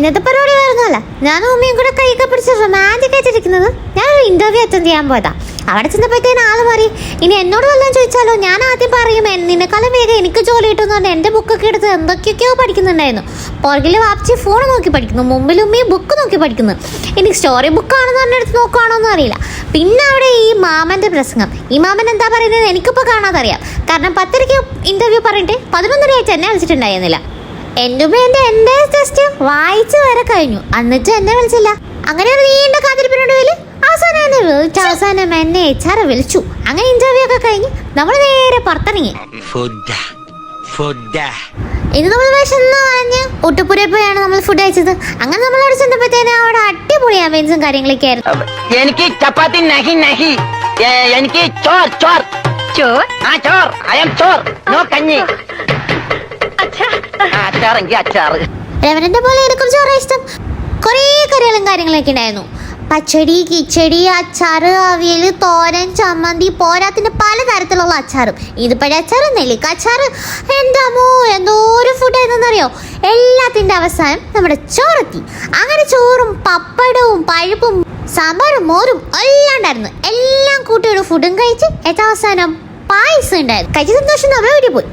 ഇന്നത്തെ പരിപാടി വരുന്നല്ല ഞാനും ഉമ്മയും കൂടെ കൈയൊക്കെ പിടിച്ച് റൊമാന്റിക് ആയിട്ടിരിക്കുന്നത് ഞാനൊരു ഇന്റർവ്യൂ അറ്റൻഡ് ചെയ്യാൻ പോയതാ. അവിടെ ചെന്നപ്പോഴത്തേന് ആൾ മാറി ഇനി എന്നോട് വല്ലതും ചോദിച്ചാലോ? ഞാൻ ആദ്യം പറയും "എൻ- നിന്നെക്കാളും വേഗം എനിക്ക് ജോലി പറഞ്ഞാൽ എന്റെ ബുക്കൊക്കെ എടുത്ത് എന്തൊക്കെയൊക്കെയോ പഠിക്കുന്നുണ്ടായിരുന്നു. പുറകിൽ വാപ്പിച്ച് ഫോൺ നോക്കി പഠിക്കുന്നു മുമ്പിൽ ഉമ്മയും ബുക്ക് നോക്കി പഠിക്കുന്നു. ഇനി സ്റ്റോറി ബുക്കാണെന്ന് പറഞ്ഞെടുത്ത് നോക്കുകയാണോ എന്ന് അറിയില്ല. പിന്നെ അവിടെ ഈ മാമന്റെ പ്രസംഗം. ഈ മാമൻ എന്താ പറയുന്നത് എനിക്കിപ്പോൾ കാണാതറിയാം. കാരണം പത്തരയ്ക്ക് ഇന്റർവ്യൂ പറഞ്ഞിട്ട് പതിനൊന്നരയായിട്ട് എന്നെ വിളിച്ചിട്ടുണ്ടായിരുന്നില്ല. എന്റെ ഉമ്മ എന്റെ എന്റെ ജസ്റ്റ് കഴിഞ്ഞു. എന്നിട്ട് എന്നെ വിളിച്ചില്ല. അങ്ങനെ ഒരു നീണ്ട കാത്തിരിപ്പിനുള്ളിൽ അവസാനം എന്നെ വിളിച്ചു. അവസാനം എന്നെ എച്ച് ആർ വിളിച്ചു. അങ്ങനെ ഇന്റർവ്യൂ ഒക്കെ കഴിഞ്ഞ് നമ്മൾ നേരെ പുറത്തിറങ്ങി. ഫുഡ്. ഫുഡ്. ഇന്ന് നമ്മൾ വിശന്ന് പറഞ്ഞ്? ഒട്ടുപുരയിൽ പോയാണ് നമ്മൾ ഫുഡ് കഴിച്ചത്. അങ്ങനെ നമ്മൾ അവിടെ ചെന്നപ്പോഴത്തേനും അവിടെ അടിപൊളി അമേൻസും കാര്യങ്ങളൊക്കെ ആയിരുന്നു. എനിക്ക് ചപ്പാത്തി നഹി നഹി. എനിക്ക് ചോർ ചോർ. ചോർ? ആ ചോർ. I M Chor. നോ കഞ്ഞി. അച്ചാർ. അച്ചാറെങ്കി അച്ചാറ് രവനന്റെ പോലെ എനിക്ക് കുറച്ച് ഇഷ്ടം. കുറേ കറികളും കാര്യങ്ങളൊക്കെ ഉണ്ടായിരുന്നു. പച്ചടി കിച്ചടി അച്ചാറ് അവിയൽ തോരൻ ചമ്മന്തി പോരാത്തിന്റെ പലതരത്തിലുള്ള അച്ചാറും. ഇതിപ്പഴ അച്ചാറ് നെല്ലിക്ക അച്ചാർ എന്താമോ ഒരു ഫുഡ് എന്താണെന്നറിയോ എല്ലാത്തിന്റെ അവസാനം നമ്മുടെ ചോറെത്തി. അങ്ങനെ ചോറും പപ്പടവും പഴുപ്പും സാമ്പാറും മോരും എല്ലാം ഉണ്ടായിരുന്നു. എല്ലാം കൂട്ടിയുടെ ഫുഡും കഴിച്ച് ഏറ്റവും അവസാനം പായസം ഉണ്ടായിരുന്നു. കഴിച്ച സന്തോഷം നമ്മുടെ വീട്ടിൽ പോയി.